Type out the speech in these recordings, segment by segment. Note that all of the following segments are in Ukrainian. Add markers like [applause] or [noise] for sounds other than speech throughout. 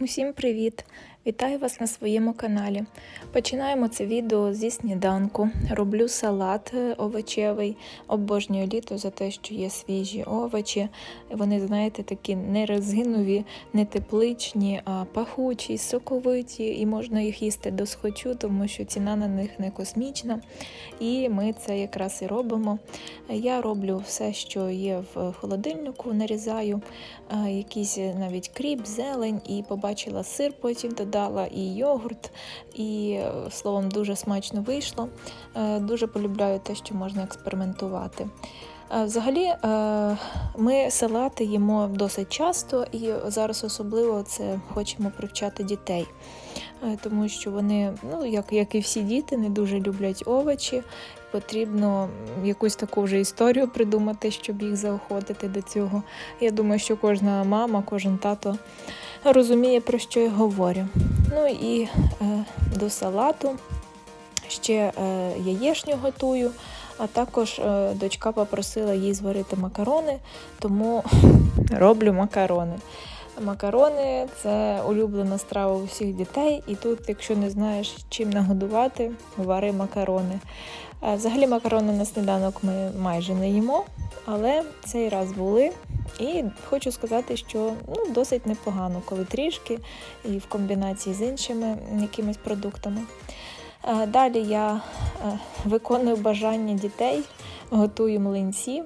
Усім привіт! Вітаю вас на своєму каналі. Починаємо це відео зі сніданку. Роблю салат е, овочевий, обожнюю літо за те, що є свіжі овочі. Вони, знаєте, такі не резинові, не тепличні, а пахучі, соковиті, і можна їх їсти до схочу, тому що ціна на них не космічна. І ми це якраз і робимо. Я роблю все, що є в холодильнику, нарізаю е, якийсь навіть кріп, зелень, і побачила сир, потім додала і йогурт, і е, словом дуже смачно вийшло. Е, Дуже полюбляю те, що можна експериментувати. Е, Взагалі, ми салати їмо досить часто, і зараз особливо це хочемо привчати дітей, тому що вони, ну як, як і всі діти, не дуже люблять овочі. Потрібно якусь таку вже історію придумати, щоб їх заохотити до цього. Я думаю, що кожна мама, кожен тато розуміє, про що я говорю. Ну і е, до салату ще е, яєшню готую, а також е, дочка попросила їй зварити макарони, тому [laughs] роблю макарони. Макарони це улюблена страва у всіх дітей, і тут, якщо не знаєш, чим нагодувати, вари макарони. Е, Взагалі макарони на сніданок ми майже не їмо, але цей раз були. І хочу сказати, що ну, досить непогано, коли трішки і в комбінації з іншими якимись продуктами. Е, Далі я е, виконую бажання дітей, готую млинці.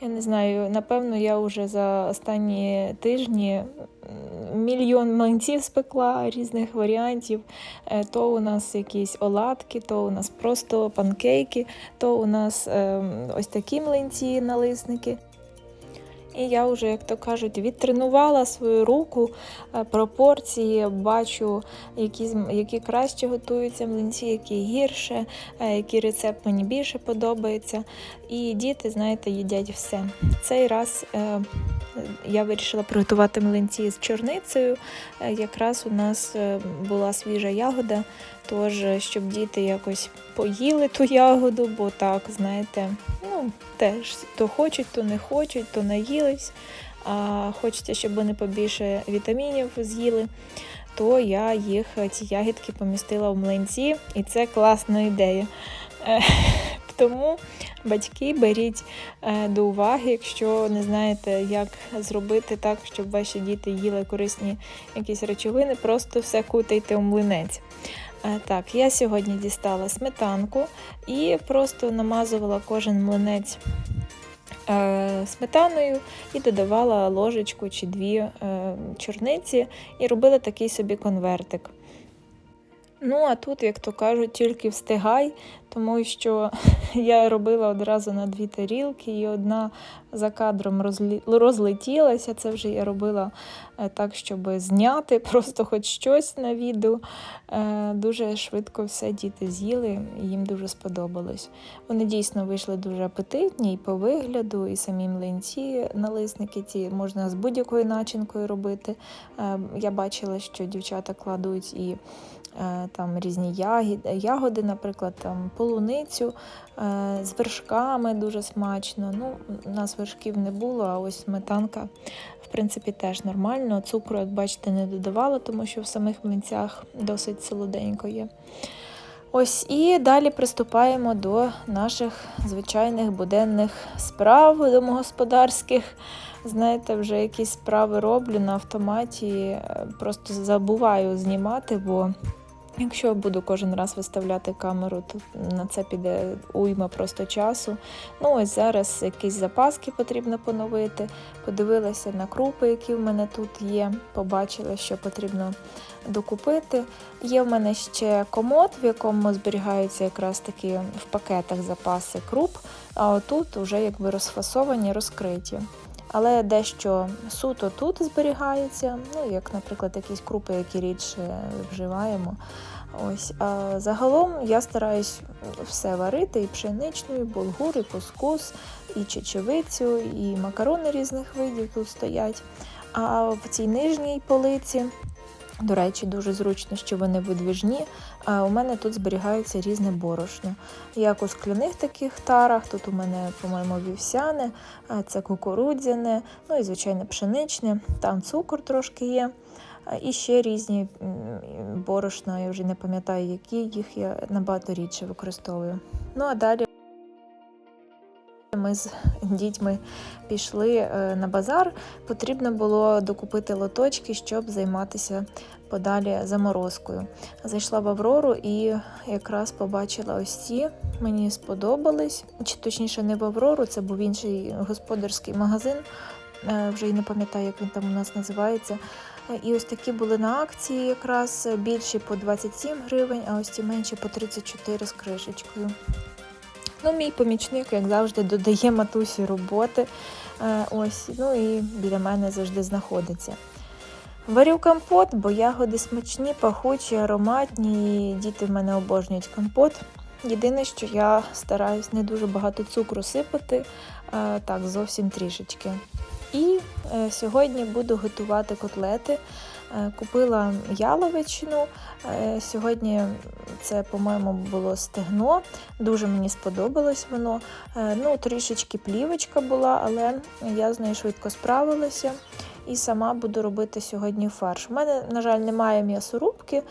Я не знаю, напевно, я вже за останні тижні мільйон млинців спекла різних варіантів. Е, То у нас якісь оладки, то у нас просто панкейки, то у нас ем, ось такі млинці, налисники. І я вже, як то кажуть, відтренувала свою руку, е, пропорції, бачу, які, які краще готуються млинці, які гірше, е, який рецепт мені більше подобається. І діти, знаєте, їдять все. Цей раз е, я вирішила приготувати млинці з чорницею. Е, Якраз у нас е, була свіжа ягода, тож е, щоб діти якось поїли ту ягоду, бо так, знаєте, ну, теж то хочуть, то не хочуть, то наїлись. А хочеться, щоб вони побільше вітамінів з'їли, то я їх е, ці ягідки помістила в млинці, і це класна ідея. Тому батьки беріть е, до уваги, якщо не знаєте, як зробити так, щоб ваші діти їли корисні якісь речовини, просто все кутайте у млинець. Е, Так, я сьогодні дістала сметанку і просто намазувала кожен млинець е, сметаною і додавала ложечку чи дві чорниці і робила такий собі конвертик. Ну, а тут, як то кажуть, тільки встигай, тому що [laughs] я робила одразу на дві тарілки, і одна за кадром розлі... розлетілася. Це вже я робила е, так, щоб зняти [laughs] просто хоч щось на відео. Е, Дуже швидко все діти з'їли, і їм дуже сподобалось. Вони дійсно вийшли дуже апетитні і по вигляду, і самі млинці, налисники ці можна з будь-якою начинкою робити. Е, Я бачила, що дівчата кладуть і там різні ягоди, наприклад, там полуницю е, з вершками дуже смачно. Ну, у нас вершків не було, а ось сметанка, в принципі, теж нормально. Цукру, як бачите, не додавала, тому що в самих млинцях досить солоденько є. Ось і далі приступаємо до наших звичайних буденних справ домогосподарських. Знаєте, вже якісь справи роблю на автоматі, е, просто забуваю знімати, бо якщо я буду кожен раз виставляти камеру, то на це піде уйма просто часу. Ну ось зараз якісь запаски потрібно поновити. Подивилася на крупи, які в мене тут є, побачила, що потрібно докупити. Є в мене ще комод, в якому зберігаються якраз такі в пакетах запаси круп, а отут вже якби розфасовані, розкриті. Але дещо суто тут зберігається, ну як, наприклад, якісь крупи, які рідше вживаємо. Ось, а загалом я стараюсь все варити: і пшеничну, і булгур, і кускус, і чечевицю, і макарони різних видів тут стоять. А в цій нижній полиці до речі, дуже зручно, що вони видвіжні. А у мене тут зберігається різне борошно. Як у скляних таких тарах, тут у мене, по-моєму, вівсяне, а це кукурудзяне, ну і звичайно пшеничне, там цукор трошки є. Е, І ще різні борошна, я вже не пам'ятаю, які, їх я набагато рідше використовую. Ну а далі ми з дітьми пішли е, на базар. Потрібно було докупити лоточки, щоб займатися подалі заморозкою. Зайшла в Аврору і якраз побачила ось ці. Мені сподобались. Чи точніше не в Аврору, це був інший господарський магазин. Е, Вже й не пам'ятаю, як він там у нас називається. І ось такі були на акції, якраз більші по 27 гривень, а ось ці менші по 34 з кришечкою. Ну, мій помічник, як завжди, додає матусі роботи. Е, Ось, ну і біля мене завжди знаходиться. Варю компот, бо ягоди смачні, пахучі, ароматні. і Діти в мене обожнюють компот. Єдине, що я стараюсь не дуже багато цукру сипати, так, зовсім трішечки. І е, сьогодні буду готувати котлети. Е, Купила яловичину. Е, Сьогодні це, по-моєму, було стегно. Дуже мені сподобалось воно. Е, Ну, трішечки плівочка була, але я з нею швидко справилася. І сама буду робити сьогодні фарш. У мене, на жаль, немає м'ясорубки,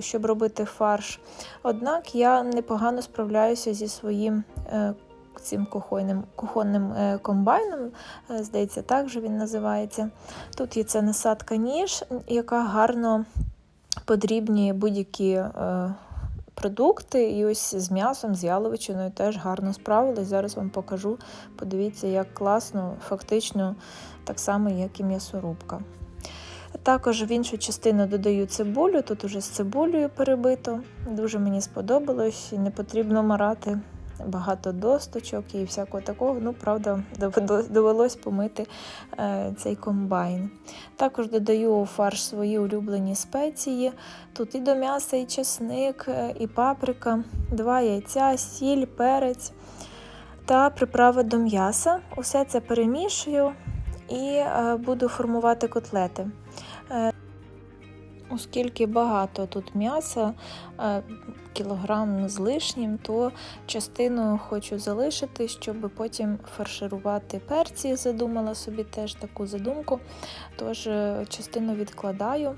щоб робити фарш. Однак я непогано справляюся зі своїм цим кухонним, кухонним е, комбайном. Е, Здається, так же він називається. Тут є ця насадка ніж, яка гарно подрібнює будь-які е, продукти. І ось з м'ясом, з яловичиною теж гарно справилась. Зараз вам покажу. Подивіться, як класно, фактично так само, як і м'ясорубка. Також в іншу частину додаю цибулю, тут уже з цибулею перебито. Дуже мені сподобалось, і не потрібно марати багато досточок і всякого такого. Ну, правда, довелось помити е, цей комбайн. Також додаю у фарш свої улюблені спеції. Тут і до м'яса, і чесник, е, і паприка, два яйця, сіль, перець та приправи до м'яса. Усе це перемішую і е, буду формувати котлети. Оскільки багато тут м'яса, кілограм з лишнім, то частину хочу залишити, щоб потім фарширувати перці. Задумала собі теж таку задумку. Тож е, частину відкладаю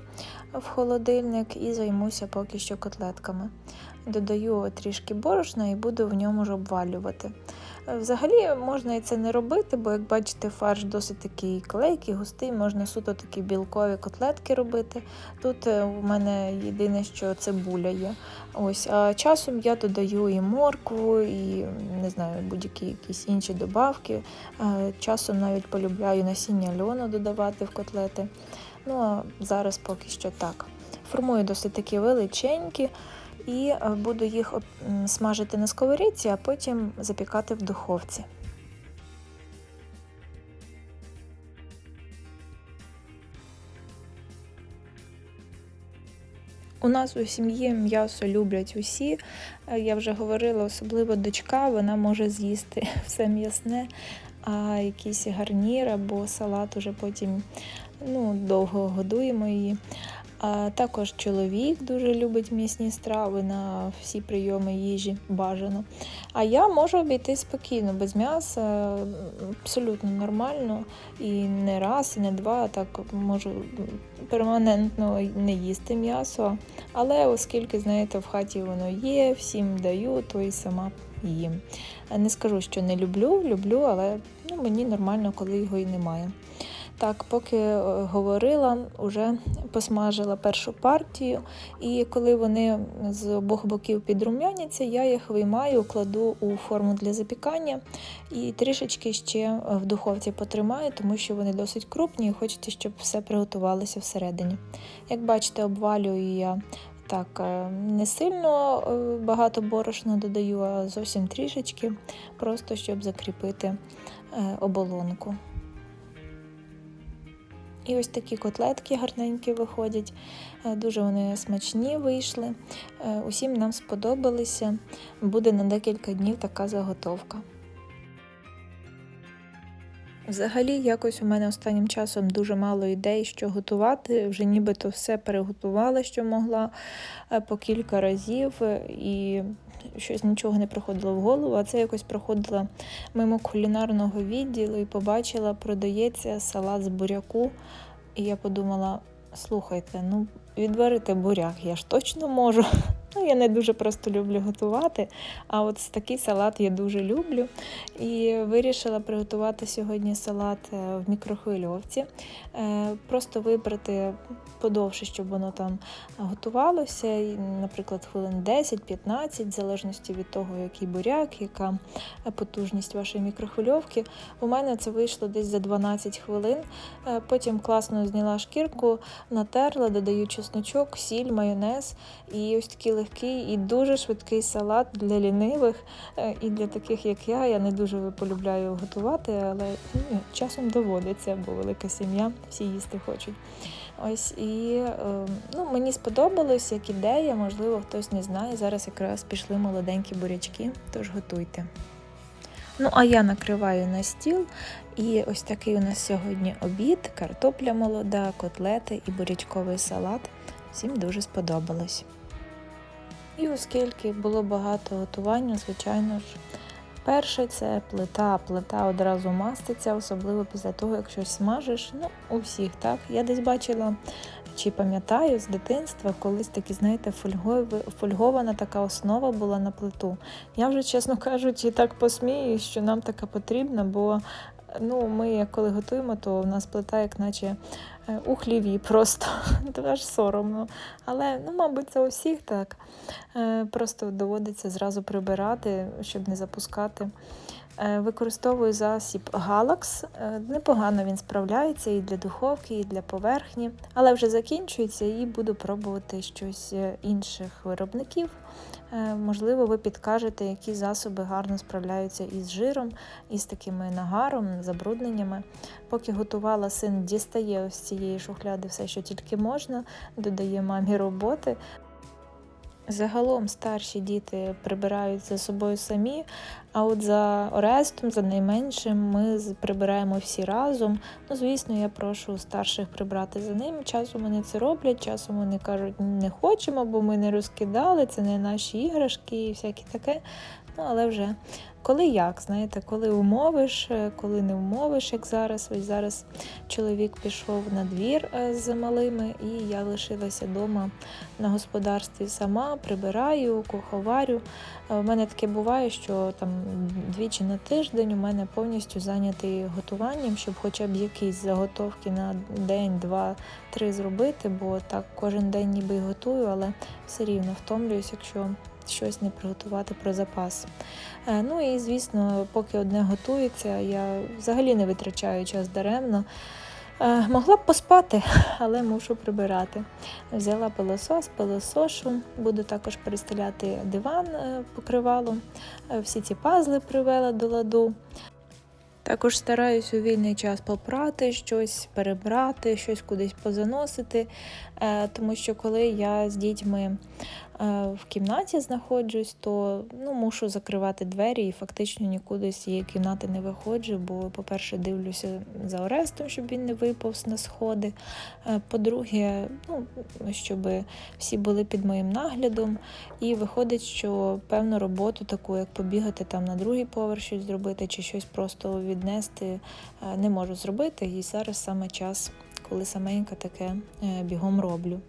в холодильник і займуся поки що котлетками. Додаю трішки борошна і буду в ньому ж обвалювати. Е, Взагалі можна і це не робити, бо як бачите, фарш досить такий клейкий, густий, можна суто такі білкові котлетки робити. Тут е, у мене єдине, що цибуля є. Ось, а часом я додаю і моркву, і не знаю, будь-які якісь інші добавки. Е, Часом навіть полюбляю насіння льону додавати в котлети. Ну а зараз поки що так. Формую досить такі величенькі і е, буду їх смажити на сковорідці, а потім запікати в духовці. У нас у сім'ї м'ясо люблять усі. Е, Я вже говорила, особливо дочка, вона може з'їсти [laughs] все м'ясне, а якийсь гарнір або салат уже потім ну, довго годуємо її. А також чоловік дуже любить м'ясні страви на всі прийоми їжі бажано. А я можу обійти спокійно, без м'яса, абсолютно нормально. І не раз, і не два, так можу перманентно не їсти м'ясо. Але оскільки, знаєте, в хаті воно є, всім даю, то і сама їм. Не скажу, що не люблю, люблю, але ну, мені нормально, коли його і немає. Так, поки е, говорила, вже посмажила першу партію, і коли вони з обох боків підрум'яняться, я їх виймаю, кладу у форму для запікання і трішечки ще в духовці потримаю, тому що вони досить крупні і хочеться, щоб все приготувалося всередині. Як бачите, обвалюю я так е, не сильно е, багато борошна додаю, а зовсім трішечки, просто щоб закріпити оболонку. І ось такі котлетки гарненькі виходять. Е, Дуже вони смачні вийшли. Е, Усім нам сподобалися. Буде на декілька днів така заготовка. Взагалі, якось у мене останнім часом дуже мало ідей, що готувати. Вже нібито все переготувала, що могла е, по кілька разів, е, і щось нічого не приходило в голову. А це якось проходила мимо кулінарного відділу і побачила, продається салат з буряку. І я подумала, Слухайте, ну відварити буряк я ж точно можу. Ну, я не дуже просто люблю готувати, а от такий салат я дуже люблю. І вирішила приготувати сьогодні салат е, в мікрохвильовці. Е, Просто вибрати подовше, щоб воно там готувалося, наприклад, хвилин 10-15, в залежності від того, який буряк, яка потужність вашої мікрохвильовки. У мене це вийшло десь за 12 хвилин. Е, Потім класно зняла шкірку, натерла, додаю чесночок, сіль, майонез. І ось такий легкий і дуже швидкий салат для лінивих е, і для таких, як я. Я не дуже полюбляю готувати, але ну, часом доводиться, бо велика сім'я, всі їсти хочуть. Ось і е, ну, мені сподобалось як ідея, можливо, хтось не знає. Зараз якраз пішли молоденькі бурячки, тож готуйте. Ну, а я накриваю на стіл, і ось такий у нас сьогодні обід, картопля молода, котлети і бурячковий салат. Всім дуже сподобалось. І оскільки було багато готування, звичайно ж, перше це плита. Плита одразу маститься, особливо після того, як щось смажиш. Ну, у всіх так. Я десь бачила чи пам'ятаю з дитинства, колись такі, знаєте, фольгована така основа була на плиту. Я вже, чесно кажучи, так посміюсь, що нам така потрібна, бо ну, ми, коли готуємо, то в нас плита, як наче е, у хліві просто, [laughs] Це аж соромно. Але, ну, мабуть, це у всіх так. Е, Просто доводиться зразу прибирати, щоб не запускати. Е, Використовую засіб Galax. Е, Непогано він справляється і для духовки, і для поверхні, але вже закінчується і буду пробувати щось е, інших виробників. Можливо, ви підкажете, які засоби гарно справляються із жиром, із такими нагаром, забрудненнями. Поки готувала, син дістає ось цієї шухляди все, що тільки можна, додає мамі роботи. Загалом старші діти прибирають за собою самі, а от за Орестом, за найменшим, ми прибираємо всі разом. Ну, звісно, я прошу старших прибрати за ним. Часом вони це роблять, часом вони кажуть, не хочемо, бо ми не розкидали, це не наші іграшки і всяке таке. Ну, але вже коли як, знаєте, коли умовиш, е, коли не умовиш, як зараз. Ось зараз чоловік пішов на двір е, з малими, і я лишилася вдома на господарстві сама, прибираю, куховарю. Е, У мене таке буває, що там двічі на тиждень у мене повністю зайнятий готуванням, щоб хоча б якісь заготовки на день, два, три зробити, бо так кожен день ніби готую, але все рівно втомлююсь, якщо щось не приготувати про запас. Е, Ну і звісно, поки одне готується, я взагалі не витрачаю час даремно. Е, Могла б поспати, [laughs] але мушу прибирати. Взяла пилосос, пилосошу, буду також перестеляти диван е, покривалом. Всі ці пазли привела до ладу. Також стараюсь у вільний час попрати щось, перебрати, щось кудись позаносити, тому що коли я з дітьми в кімнаті знаходжусь, то ну, мушу закривати двері і фактично нікуди з цієї кімнати не виходжу, бо, по-перше, дивлюся за Орестом, щоб він не виповз на сходи. Е, По-друге, ну, щоб всі були під моїм наглядом. І виходить, що певну роботу, таку як побігати там на другий поверх щось зробити, чи щось просто віднести, е, не можу зробити. І зараз саме час, коли саменька таке е, бігом роблю.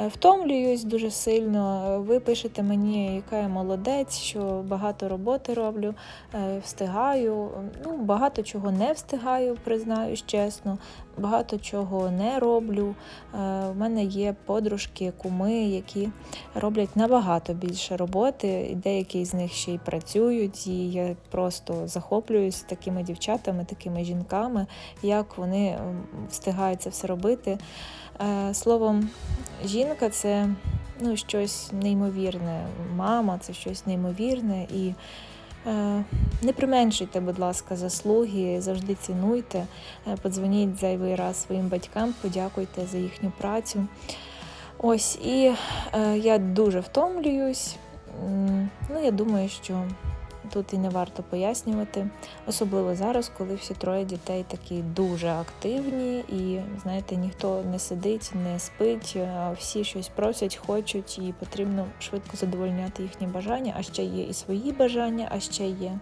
Е, Втомлююсь дуже сильно. Ви пишете мені, яка я молодець, що багато роботи роблю, е, встигаю. Ну, багато чого не встигаю, признаюсь чесно. Багато чого не роблю. У мене є подружки, куми, які роблять набагато більше роботи, і деякі з них ще й працюють. І я просто захоплююсь такими дівчатами, такими жінками, як вони встигають це все робити. Е, Словом, жінка це ну, щось неймовірне. Мама це щось неймовірне. І е, не применшуйте, будь ласка, заслуги, завжди цінуйте. Е, Подзвоніть зайвий раз своїм батькам, подякуйте за їхню працю. Ось, і е, я дуже втомлююсь. Ну, я думаю, що тут і не варто пояснювати, особливо зараз, коли всі троє дітей такі дуже активні, і знаєте, ніхто не сидить, не спить, всі щось просять, хочуть, і потрібно швидко задовольняти їхні бажання. А ще є і свої бажання, а ще є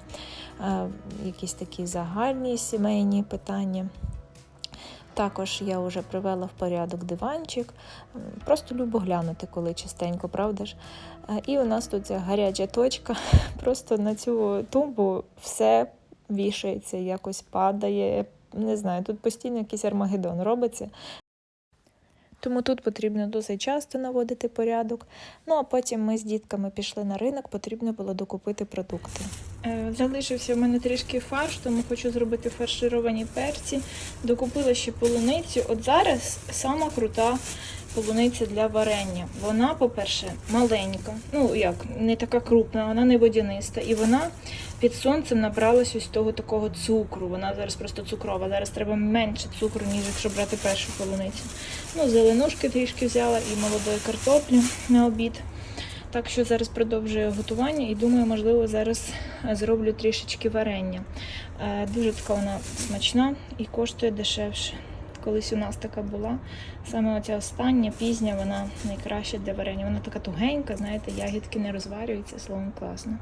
е, якісь такі загальні сімейні питання. Також я вже привела в порядок диванчик. Просто любо глянути, коли чистенько, правда ж? Е, І у нас тут ця гаряча точка. [laughs] Просто на цю тумбу все вішається, якось падає. Не знаю, тут постійно якийсь армагеддон робиться. Тому тут потрібно досить часто наводити порядок. Ну а потім ми з дітками пішли на ринок, потрібно було докупити продукти. Е, Залишився в мене трішки фарш, тому хочу зробити фаршировані перці. Докупила ще полуницю. От зараз сама крута полуниця для варення. Вона, по-перше, маленька, ну як, не така крупна, вона не водяниста. І вона під сонцем набралась ось того такого цукру. Вона зараз просто цукрова. Зараз треба менше цукру, ніж якщо брати першу полуницю. Ну, зеленушки трішки взяла і молодої картоплі на обід. Так що зараз продовжую готування і думаю, можливо, зараз зроблю трішечки варення. Е, Дуже така вона смачна і коштує дешевше. Колись у нас така була. Саме оця остання, пізня, вона найкраща для варення. Вона така тугенька, знаєте, ягідки не розварюються, словом класно.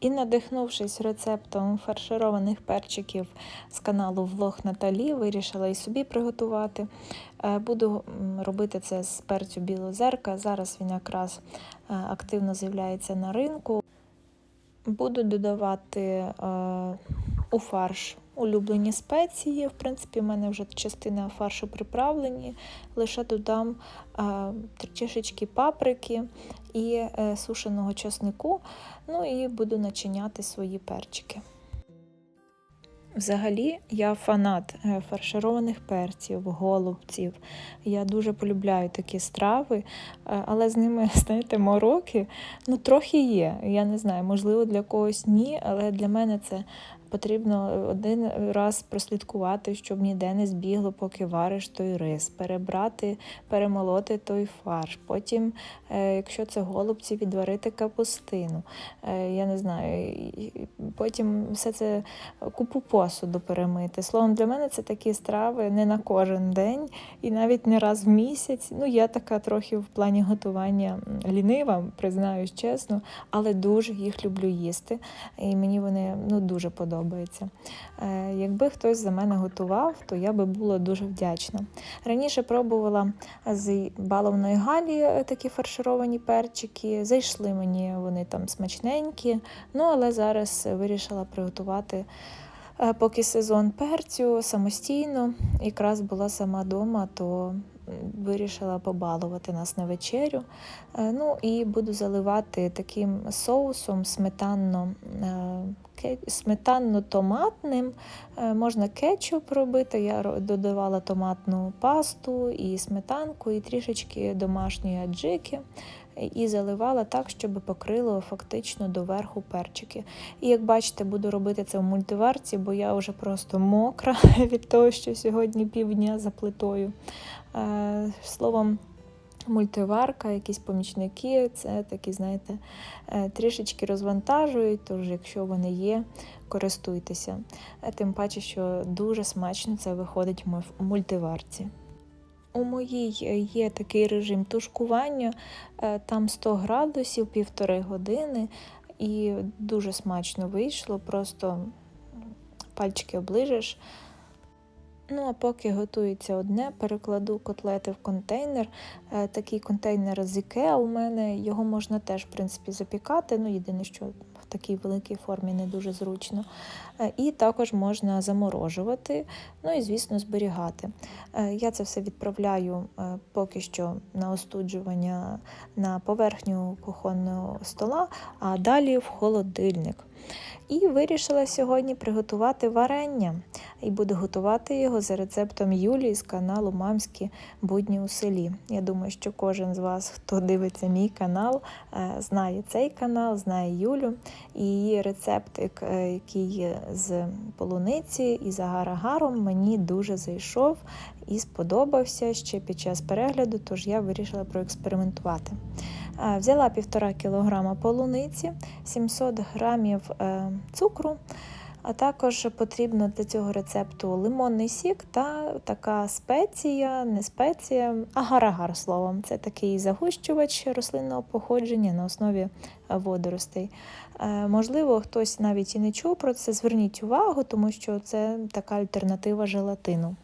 І надихнувшись рецептом фаршированих перчиків з каналу Влог Наталі, вирішила і собі приготувати. Е, Буду робити це з перцю білозерка. Зараз він якраз е, активно з'являється на ринку. Буду додавати е, у фарш улюблені спеції. В принципі, в мене вже частина фаршу приправлені. Лише додам е, трішечки паприки і е, сушеного часнику. Ну і буду начиняти свої перчики. Взагалі, я фанат е, фаршированих перців, голубців. Я дуже полюбляю такі страви, але з ними, [laughs] знаєте, мороки ну, трохи є. Я не знаю, можливо, для когось ні, але для мене це потрібно один раз прослідкувати, щоб ніде не збігло, поки вариш той рис, перебрати, перемолоти той фарш. Потім, е, якщо це голубці, відварити капустину. Е, Я не знаю, потім все це купу посуду перемити. Словом, для мене це такі страви не на кожен день і навіть не раз в місяць. Ну, я така трохи в плані готування лінива, признаюсь чесно, але дуже їх люблю їсти. І мені вони ну, дуже подобаються. Е, Якби хтось за мене готував, то я би була дуже вдячна. Раніше пробувала з баловної галі е, такі фаршировані перчики. Зайшли мені вони там смачненькі. Ну але зараз вирішила приготувати. е, Поки сезон перцю самостійно, якраз була сама вдома, то вирішила побалувати нас на вечерю. Е, Ну і буду заливати таким соусом сметанно, е, ке- сметанно-томатним. Е, Можна кетчуп робити. Я додавала томатну пасту і сметанку, і трішечки домашньої аджики. І заливала так, щоб покрило фактично доверху перчики. І як бачите, буду робити це в мультиварці, бо я вже просто мокра [laughs] від того, що сьогодні півдня за плитою. Е, Словом, мультиварка, якісь помічники, це такі, знаєте, е, трішечки розвантажують, тож якщо вони є, користуйтеся. Е, Тим паче, що дуже смачно це виходить в в мультиварці. У моїй е, є такий режим тушкування, е, там 100 градусів, півтори години, і дуже смачно вийшло, просто пальчики оближеш. Ну, а поки готується одне, перекладу котлети в контейнер. Е, Такий контейнер з IKEA у мене, його можна теж, в принципі, запікати. Ну, єдине, що такій великій формі не дуже зручно. Е, І також можна заморожувати, ну і, звісно, зберігати. Е, Я це все відправляю е, поки що на остуджування на поверхню кухонного стола, а далі в холодильник. І вирішила сьогодні приготувати варення. І буду готувати його за рецептом Юлії з каналу Мамські будні у селі. Я думаю, що кожен з вас, хто дивиться мій канал, е, знає цей канал, знає Юлю. І її рецептик, е, який з полуниці і з агар-агаром, мені дуже зайшов і сподобався ще під час перегляду, тож я вирішила проекспериментувати. Е, Взяла 1,5 кг полуниці, 700 г цукру, а також потрібно для цього рецепту лимонний сік та така спеція, не спеція, агар-агар словом. Це такий загущувач рослинного походження на основі е, водоростей. Е, Можливо, хтось навіть і не чув про це. Зверніть увагу, тому що це така альтернатива желатину.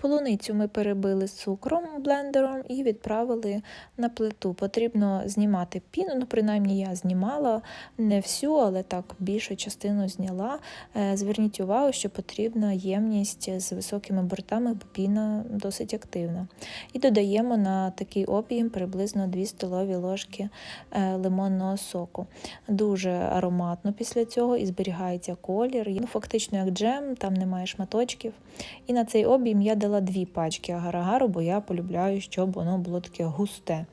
Полуницю ми перебили з цукром блендером і відправили на плиту. Потрібно знімати піну, ну принаймні я знімала не всю, але так більшу частину зняла. Е, Зверніть увагу, що потрібна ємність з високими бортами, бо піна досить активна. І додаємо на такий об'єм приблизно 2 столові ложки е, лимонного соку. Дуже ароматно після цього і зберігається колір. Ну, фактично як джем, там немає шматочків. І на цей об'єм я дала дві пачки агар-агару, бо я полюбляю, щоб воно було таке густе.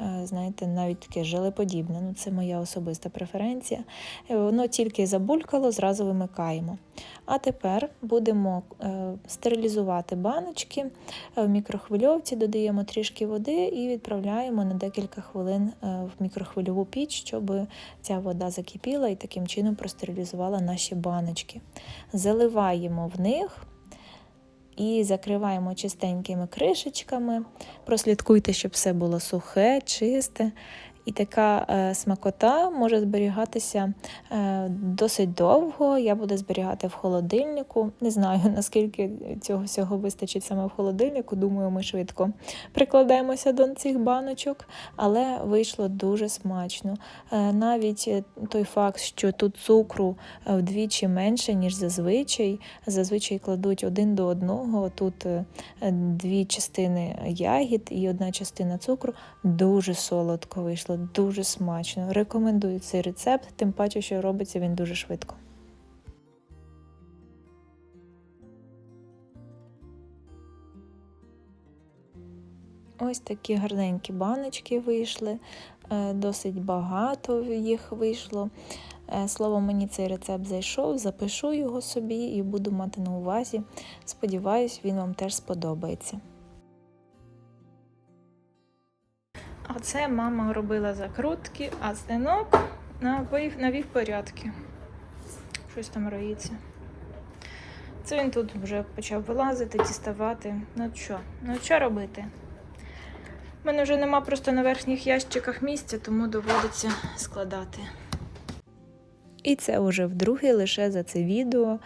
Е, Знаєте, навіть таке желеподібне. Ну, це моя особиста преференція. Е, Воно тільки забулькало, зразу вимикаємо. А тепер будемо е, стерилізувати баночки в мікрохвильовці, додаємо трішки води і відправляємо на декілька хвилин в мікрохвильову піч, щоб ця вода закипіла і таким чином простерилізувала наші баночки. Заливаємо в них і закриваємо чистенькими кришечками. Прослідкуйте, щоб все було сухе, чисте. І така е, смакота може зберігатися е, досить довго. Я буду зберігати в холодильнику. Не знаю, [laughs] наскільки цього всього вистачить саме в холодильнику. Думаю, ми швидко прикладаємося до цих баночок, але вийшло дуже смачно. Е, навіть той факт, що тут цукру вдвічі менше, ніж зазвичай. Зазвичай кладуть один до одного. Тут дві частини ягід і одна частина цукру. Дуже солодко вийшло, дуже смачно. Рекомендую цей рецепт, тим паче, що робиться він дуже швидко. Ось такі гарненькі баночки вийшли, е, досить багато їх вийшло. Е, Словом, мені цей рецепт зайшов, запишу його собі і буду мати на увазі. Сподіваюсь, він вам теж сподобається. А це мама робила закрутки, а синок навів, навів порядки. Щось там роїться. Це він тут вже почав вилазити, діставати. Ну що, ну що робити? У мене вже нема просто на верхніх ящиках місця, тому доводиться складати. І це вже вдруге лише за це відео.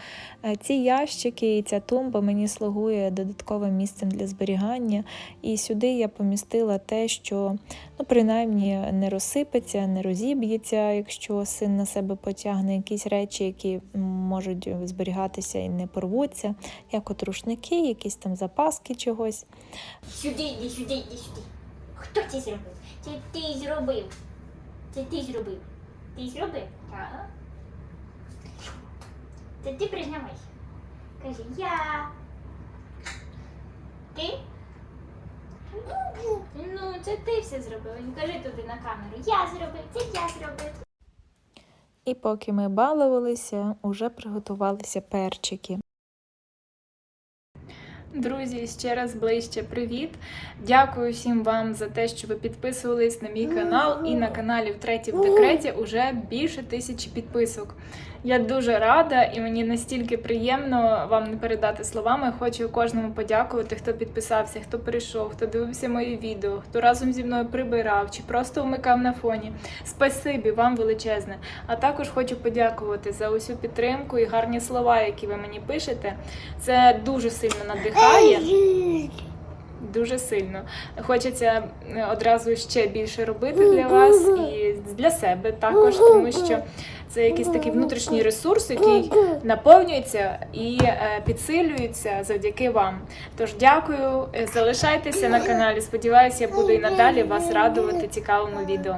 Е, Ці ящики і ця тумба мені слугує додатковим місцем для зберігання. І сюди я помістила те, що ну, принаймні не розсипеться, не розіб'ється, якщо син на себе потягне якісь речі, які можуть зберігатися і не порвуться, як от рушники, якісь там запаски чогось. Сюди, сюди, сюди. Хто це зробив? Це ти зробив. Це ти зробив. Ти зробив? Так. Це ти признавайся. Кажи, я. Ти? Ну, це ти все зробив. Ну, Кажи туди на камеру. Я зробив, це я зробив. І поки ми балувалися, уже приготувалися перчики. Друзі, ще раз ближче привіт. Дякую всім вам за те, що ви підписувались на мій канал і на каналі Втретє в декреті уже більше тисячі підписок. Я дуже рада і мені настільки приємно вам не передати словами. Хочу кожному подякувати, хто підписався, хто прийшов, хто дивився мої відео, хто разом зі мною прибирав чи просто вмикав на фоні. Спасибі вам величезне. А також хочу подякувати за усю підтримку і гарні слова, які ви мені пишете. Це дуже сильно надихає. Дуже сильно. Хочеться е, одразу ще більше робити для вас і для себе також, тому що це якийсь такий внутрішній ресурс, який наповнюється і е, підсилюється завдяки вам. Тож дякую, залишайтеся на каналі. Сподіваюся, я буду і надалі вас радувати цікавими відео.